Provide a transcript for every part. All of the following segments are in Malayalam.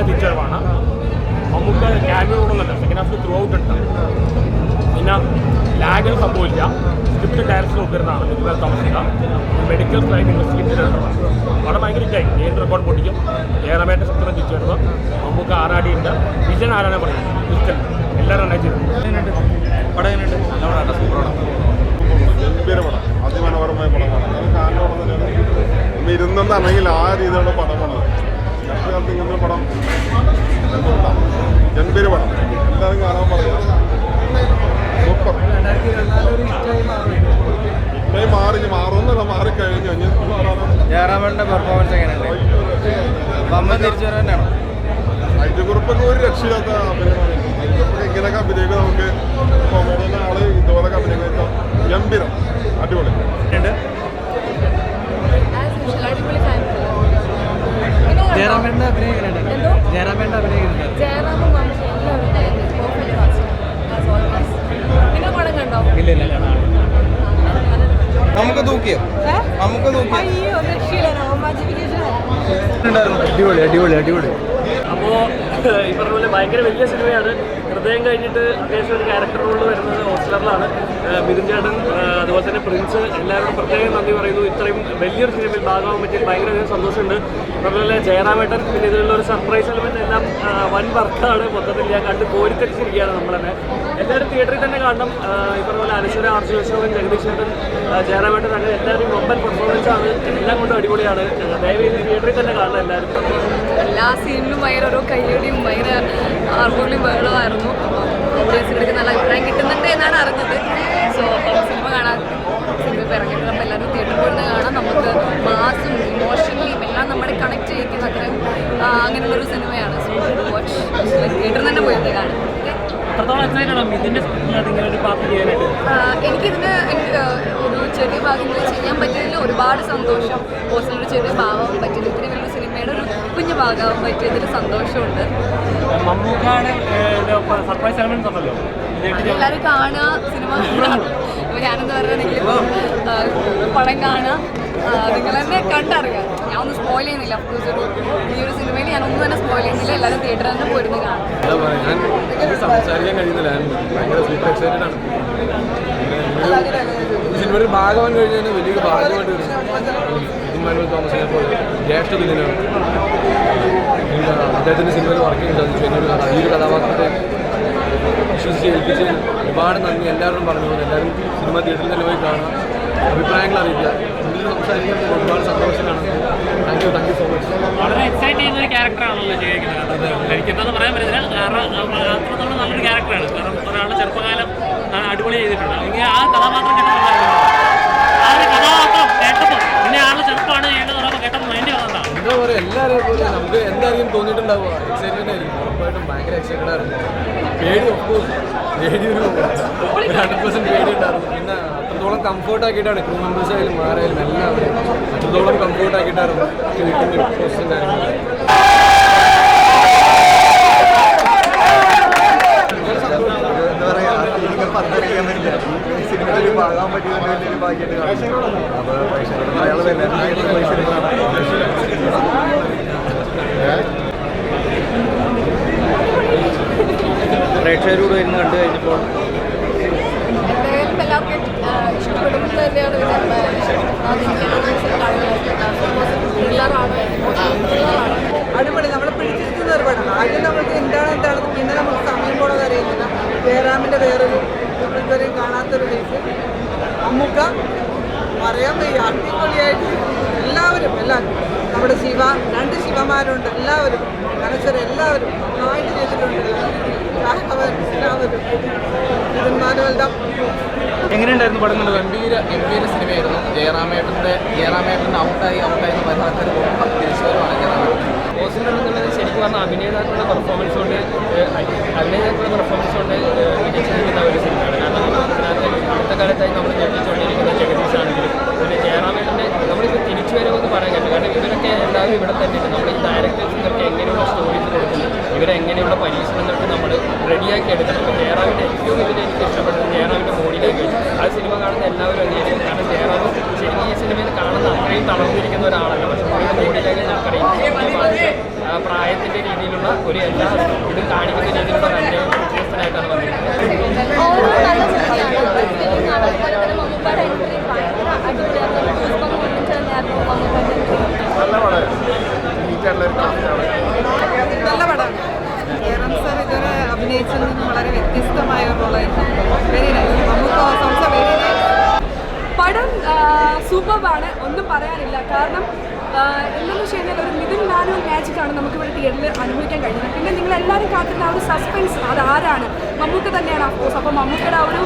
ശക്തമായ തിരിച്ചറിവാണ്. നമുക്ക് ക്യാമറ റോളല്ല സെക്കൻഡ് ഹാഫിൽ ത്രൂ ഔട്ട് ഉണ്ട് പിന്നെ ലാഗിൽ സംഭവില്ല സ്ക്രിപ്റ്റ് ഡയറക്ടർ നോക്കുന്നതാണ് നിങ്ങൾ താമസിക്കുക. മെഡിക്കൽ ക്രൈം ഇൻവെസ്റ്റിഗേഷൻ വളരെ ഭയങ്കര ഇറ്റായി ഏത് റെക്കോർഡ് പൊട്ടിക്കും. ഏറമേറ്റ സ്ക്രിപ്റ്റ് തിരിച്ചു വരുമ്പോൾ നമുക്ക് ആറാടി ഉണ്ട് വിജയൻ ആരാണ് പറയുന്നത്? ക്രിസ്റ്റൽ എല്ലാവരും നന്നായി ചെയ്തു. പടം എങ്ങനെയുണ്ട്? നല്ല പടമാണ് സൂപ്പർ പടം. ഗംഭീര പടം. അതിമനോഹരമായ പടമാണ്. അത് കാണണം തന്നെയാണ് നമ്മൾ ഇരുന്നെന്നാണെങ്കിൽ ആ രീതിയിലുള്ള പടമാണ്. കാലത്ത് ഇങ്ങനെ ഒരു പടം ഗംഭീര പടം എല്ലാവരും കാണാൻ പറയാം സൂപ്പർ ഇപ്പേ മാറി മാറുന്നല്ല മാറിക്കഴിഞ്ഞു ജയറാമന്റെ പെർഫോമൻസ് എങ്ങനെയുണ്ട് തന്നെയാണോ ഒരു രക്ഷയില്ലാത്ത അഭിനയമാണ്. ഐറ്റക്കുറിപ്പ് ഇങ്ങനെയൊക്കെ അഭിനയിക്കുക നമുക്ക് കൊമേഡിയൻ ആൾ ഇതുപോലൊക്കെ അഭിനയിക്കാം ഗംഭീരം. അടിപൊളി ജയറാമേട്ടന്റെ അഭിനയം എങ്ങനെയുണ്ട്? ജയറാമേട്ടന്റെ അഭിനയം എങ്ങനെയുണ്ട് ജയറാമും. നിങ്ങൾ പടം കണ്ടോ? ഇല്ല ഇല്ല നമുക്ക് തൂക്കിയോ? നമുക്ക് അടിപൊളി അടിപൊളി അടിപൊളി. അപ്പോ ഈ പറഞ്ഞ പോലെ ഭയങ്കര വലിയ സിനിമയാണ്. ഹൃദയം കഴിഞ്ഞിട്ട് അത്യാവശ്യം ഒരു ക്യാരക്ടർ റോളിൽ വരുന്നത് ഓസ്ലറിലാണ് മിഥുൻ ചേട്ടൻ അതുപോലെ തന്നെ പ്രിൻസ് എല്ലാവരും പ്രത്യേകം നന്ദി പറയുന്നു. ഇത്രയും വലിയൊരു സിനിമയിൽ ഭാഗമാകാൻ പറ്റിയ ഭയങ്കര അധികം സന്തോഷമുണ്ട്. അതുപോലെ ജയറാമേട്ടൻ പിന്നെ ഇതിലുള്ള ഒരു സർപ്രൈസ് എലമെന്റ് എല്ലാം വൻ വർക്കാണ്. മൊത്തത്തിൽ ഞാൻ കണ്ട് കോരിത്തരിച്ചിരിക്കുകയാണ് നമ്മൾ തന്നെ എല്ലാവരും തിയേറ്ററിൽ തന്നെ കാണണം. ഈ പോലെ അനശ്വര ആർച്ച് അശോകൻ ജഗദീഷ് ചേട്ടൻ ജയറാമേട്ടൻ അങ്ങനെ എല്ലാവരും മൊബൈൽ പെർഫോമൻസ് ആണ്. എല്ലാം കൊണ്ടും അടിപൊളിയാണ്. ദയവേത് തിയേറ്ററിൽ തന്നെ കാണണം എല്ലാവരും. എല്ലാ സീനിലും ഭയങ്കര ഓരോ കയ്യടിയും ഭയങ്കര ആർഗോളിയും ബഹളമായിരുന്നു. ഓഡിയൻസിലേക്ക് നല്ല അഭിപ്രായം കിട്ടുന്നുണ്ട് എന്നാണ് അറിഞ്ഞത്. സോ സിനിമ കാണാൻ സിനിമ ഇപ്പോൾ അപ്പോൾ എല്ലാവരും തിയേറ്ററിൽ പോയിരുന്ന കാണാം. നമുക്ക് മാസും ഇമോഷണലിയും എല്ലാം നമ്മളെ കണക്ട് ചെയ്യിക്കുന്ന അത്രയും അങ്ങനെയുള്ളൊരു സിനിമയാണ്. സോ വാച്ച് തിയേറ്ററിൽ തന്നെ പോയിരുന്ന് കാണാം. എനിക്കിതിന് എനിക്ക് ഒരു ചെറിയ ഭാഗം ചെയ്യാൻ പറ്റിയതിൽ ഒരുപാട് സന്തോഷം. പോസ്റ്ററിൽ ചെറിയ ഭാഗം പറ്റിയത് ഇത്രയും വലിയ സിനിമയുടെ ഒരു കുഞ്ഞു ഭാഗമാകാൻ പറ്റിയതിൽ സന്തോഷമുണ്ട്. മമ്മൂക്കാട് സർപ്രൈസ് എലമെന്റ് ഉണ്ടല്ലോ എല്ലാവരും കാണുക സിനിമ ഞാനെന്ന് പറയുകയാണെങ്കിൽ പടം കാണുക നിങ്ങൾ തന്നെ കണ്ടറിയാം ഞാൻ ഒന്നും സ്പോയിൽ ചെയ്യുന്നില്ല ഒരു ഈ ഒരു സിനിമയിൽ ഞാനൊന്നും തന്നെ സ്പോയിൽ ചെയ്യുന്നില്ല എല്ലാവരും തിയേറ്ററിൽ തന്നെ പോയിരുന്നു കാണും ഞാൻ സംസാരിക്കാൻ കഴിയുന്നില്ല ഞാൻ ഭയങ്കര സൂപ്പർ എക്സൈറ്റഡ് ആണ് കഴിഞ്ഞാൽ വലിയ ഭാഗമായിട്ട് വരും ഇതുമാനുവൽ തോമസിനെ പോലെ ജ്യേഷ്ഠ എനിക്ക് അദ്ദേഹത്തിന്റെ സിനിമയിൽ വർക്ക് സാധിച്ചു എന്നൊരു ഈ കഥാപാത്രത്തെ വിശ്വസിച്ച് ഏൽപ്പിച്ച് ഒരുപാട് നന്ദി. എല്ലാവരും പറഞ്ഞു എല്ലാവരും സിനിമ തിയേറ്ററിൽ തന്നെ പോയി കാണാം അഭിപ്രായങ്ങൾ അറിയിക്കുക. ഇതിൽ സംസാരിക്കാൻ ഒരുപാട് സന്തോഷമാണ് thank you thank you so much വളരെ എക്സൈറ്റ് ചെയ്യുന്ന ഒരു ക്യാരക്ടറാണല്ലോ ചെയ്യുന്നത് എനിക്ക് പറയാൻ പറ്റില്ല കാരണം നല്ലൊരു ക്യാരക്ടറാണ് കാരണം ഒരാളുടെ ചെറുപ്പകാലം അടിപൊളി ചെയ്തിട്ടുണ്ട്. അല്ലെങ്കിൽ ആ കഥാപാത്രം പേടി ഉണ്ടായിരുന്നു. അത്രത്തോളം ആക്കിയിട്ടാണ് ക്രൂ മെമ്പേഴ്സ് ആയാലും ആരായാലും എല്ലാവരും അത്രത്തോളം കംഫർട്ട് ആക്കിയിട്ടായിരുന്നു ഒരു പ്രോസസ്സും കാര്യങ്ങളും എന്താ പറയാ ഫീലിംഗ് പന്തറിയാൻ പറ്റില്ല ഈ സിനിമയിൽ ഒരു ഭാഗം പറ്റിയത് വലിയൊരു ഭാഗ്യമായിട്ട് കാണുന്നു അപ്പോൾ പ്രേക്ഷകരോട് പറയാനുള്ളത് എല്ലാവരും പോയി സിനിമ പ്രേക്ഷകരോട് ഇരുന്ന് കണ്ടു കഴിഞ്ഞപ്പോൾ എന്തായാലും എല്ലാവർക്കും ഇഷ്ടപ്പെടുന്നത് തന്നെയാണ് ത്രില്ലറാണ് അടിപൊളി. നമ്മളെ പിടിച്ചിരിക്കുന്ന ഒരു പടം. ആദ്യം നമ്മൾക്ക് എന്താണ് എന്താണെന്ന് പിന്നെ നമുക്ക് സമയം പോണത് അറിയുന്നില്ല ജയറാമിന്റെ വേറൊരു ഇതുവരെയും കാണാത്തൊരു ഫേസ് അമ്മുക്ക പറയാൻ വയ്യ. അടിപൊളിയായിട്ട് എല്ലാവരും എല്ലാവരും നമ്മുടെ ശിവ രണ്ട് ശിവമാരുണ്ട് എല്ലാവരും. മനസ്സർ എല്ലാവരും. നന്നായിട്ട് ചെയ്തിട്ടുണ്ട്. എല്ലാവരും. എല്ലാവരും. ഇതിന്മാരുമെല്ലാം എങ്ങനെയുണ്ടായിരുന്നു പടം കണ്ടത്? ഗംഭീര ഗംഭീര സിനിമയായിരുന്നു. ജയറാമേട്ടന്റെ ജയറാമേട്ടന്റെ ഔട്ടായി ഔട്ടായി പോകുമ്പോൾ തിരിച്ചുവരവാണ് ജയറാമേട്ടൻ. ഓസിലർ എന്നുള്ളത് ശരിക്കും പറഞ്ഞാൽ അഭിനേതാക്കളുടെ പെർഫോമൻസ് കൊണ്ട് അഭിനേതാക്കളുടെ പെർഫോമൻസ് കൊണ്ട് വിജയിച്ചിരിക്കുന്ന ഒരു സിനിമയാണ്. കാരണം അടുത്ത കാലത്തായി നമ്മൾ ഞെട്ടിച്ചുകൊണ്ടിരിക്കുന്ന ജഗദീഷ് ആണെങ്കിലും പിന്നെ ജയറാമേട്ടന്റെ നമ്മളിപ്പോൾ തിരിച്ചു വരുമെന്ന് പറയാൻ പറ്റും കാരണം ഇവരൊക്കെ എല്ലാവരും ഇവിടെ തന്നെ നമ്മൾ ഈ ഡയറക്ടേഴ്സ് ഇവർക്ക് എങ്ങനെയുള്ള സ്റ്റോറീസ് കൊടുക്കുന്നു ഇവരെങ്ങനെയുള്ള പരീക്ഷണങ്ങൾക്ക് നമ്മൾ റെഡിയാക്കി എടുക്കണം. ജയറാമിന്റെ ഏറ്റവും വലിയ എനിക്ക് ഇഷ്ടപ്പെട്ടത് ജയറാമിന്റെ മോഡിലേക്ക് ആ സിനിമ കാണുന്ന എല്ലാവരും അംഗീകരിക്കും. കാരണം ജയറാം ശരിക്കും ഈ സിനിമയിൽ കാണുന്ന അത്രയും തളർന്നിരിക്കുന്ന ഒരാളല്ല. പക്ഷെ ഈ ഭാഷ, പ്രായത്തിന്റെ രീതിയിലുള്ള ഒരു എല്ലാ ഇതും കാണിക്കുന്ന രീതിയിലുള്ള നല്ല വ്യത്യസ്തനായിട്ടാണ് വന്നിരിക്കുന്നത് ഓരോ നല്ല സിനിമയാണ് അതുപോലെ തന്നെ മമ്മൂക്കയുടെ എൻട്രി ഭയങ്കര അടിപൊളിയായിരുന്നു പുഷ്പം കൊണ്ടിട്ട് തന്നെയായിരുന്നു മമ്മൂക്കയുടെ എൻട്രി നല്ല പടമായിരുന്നു നീറ്റായിട്ടുള്ള ഒരു കാസ്റ്റാണ് നല്ല പടമാണ് ജയറാം സാർ ഇതുവരെ അഭിനയിച്ചതിൽ നിന്ന് വളരെ വ്യത്യസ്തമായ ഒരു റോളായിരുന്നു വെരി നൈസ് നമുക്ക് ഓൾസോ വെരി നൈസ് പടം സൂപ്പർബാണ് ഒന്നും പറയാനില്ല കാരണം എന്താണെന്ന് വെച്ച് കഴിഞ്ഞാൽ ഒരു മിഥുൻ ലാലു നമുക്ക് ഇവിടെ തിയേറ്ററിൽ അനുഭവിക്കാൻ കഴിയുന്നത്. പിന്നെ നിങ്ങൾ എല്ലാവരും കാട്ടുന്ന ആ ഒരു സസ്പെൻസ് അത് ആരാണ്? മമ്മൂക്ക തന്നെയാണ് അഫ്കോഴ്സ് അപ്പോൾ മമ്മൂക്കയുടെ ആ ഒരു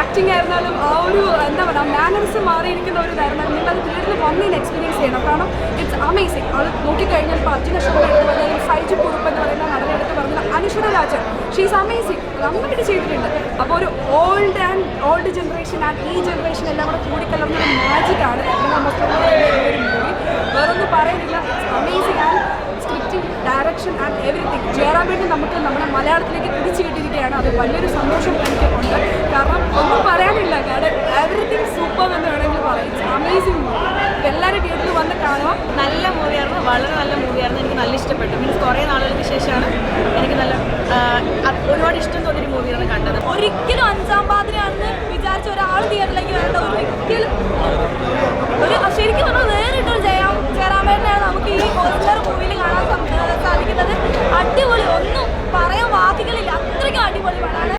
ആക്ടിങ് ആയിരുന്നാലും ആ ഒരു എന്താ പറയുക മാനേഴ്സ് മാറിയിരിക്കുന്ന ഒരു ഇതായിരുന്നാലും നിങ്ങൾ അത് തിയേറ്ററിൽ വന്നതിന് എക്സ്പീരിയൻസ് ചെയ്യണം. കാരണം ഇറ്റ്സ് അമേസിങ് അത് നോക്കിക്കഴിഞ്ഞാൽ ഇപ്പോൾ അർജുന ശർമ്മ എടുത്ത് പറഞ്ഞാൽ സൈജു കുറുപ്പ് എന്ന് പറയുന്ന നടനെ എടുത്ത് പറഞ്ഞാൽ അനുശ്വര രാജൻ ഷീസ് അമേസിങ് നന്നായിട്ട് ചെയ്തിട്ടുണ്ട്. അപ്പോൾ ഒരു old and old generation and ഈ ജനറേഷൻ എല്ലാം കൂടെ കൂടിക്കലർന്ന ഒരു മാജിക്കാണ് നമുക്ക് വേറൊന്നും പറയുന്നില്ല. Amazing and scripting direction and everything വേണ്ടി നമുക്ക് നമ്മുടെ മലയാളത്തിലേക്ക് തിരിച്ചു കിട്ടിയിരിക്കുകയാണ്. അത് വലിയൊരു സന്തോഷം എനിക്ക് ഉണ്ട് കാരണം ഒന്നും പറയാനില്ല. കാരണം എവറിത്തിങ് സൂപ്പർ എന്ന് വേണമെങ്കിൽ പറയാം. അമേസിങ് എല്ലാവരും വീട്ടിൽ വന്ന് കാണുക. നല്ല മൂവിയായിരുന്നു വളരെ നല്ല മൂവിയായിരുന്നു നല്ല ഇഷ്ടപ്പെട്ടു. മീൻസ് കുറേ നാളുകൾക്ക് ശേഷമാണ് എനിക്ക് നല്ല ഒരുപാട് ഇഷ്ടം തോന്നിയൊരു മൂവിയാണ് കണ്ടത്. ഒരിക്കലും അഞ്ചാം പാതിരാണെന്ന് വിചാരിച്ച ഒരാൾ തിയേറ്ററിലേക്ക് വരേണ്ട ഒരിക്കലും. ഒരു ശരിക്കും പറഞ്ഞാൽ നേരിട്ട് ജയാം ജയറാമേട്ടനെയാണ് നമുക്ക് ഈ പോസ്റ്റർ മൂവിയിൽ കാണാൻ സാധിക്കുന്നത്. അടിപൊളി. ഒന്നും പറയാൻ വാക്കുകളില്ല. അത്രയ്ക്കും അടിപൊളി പടമാണ്.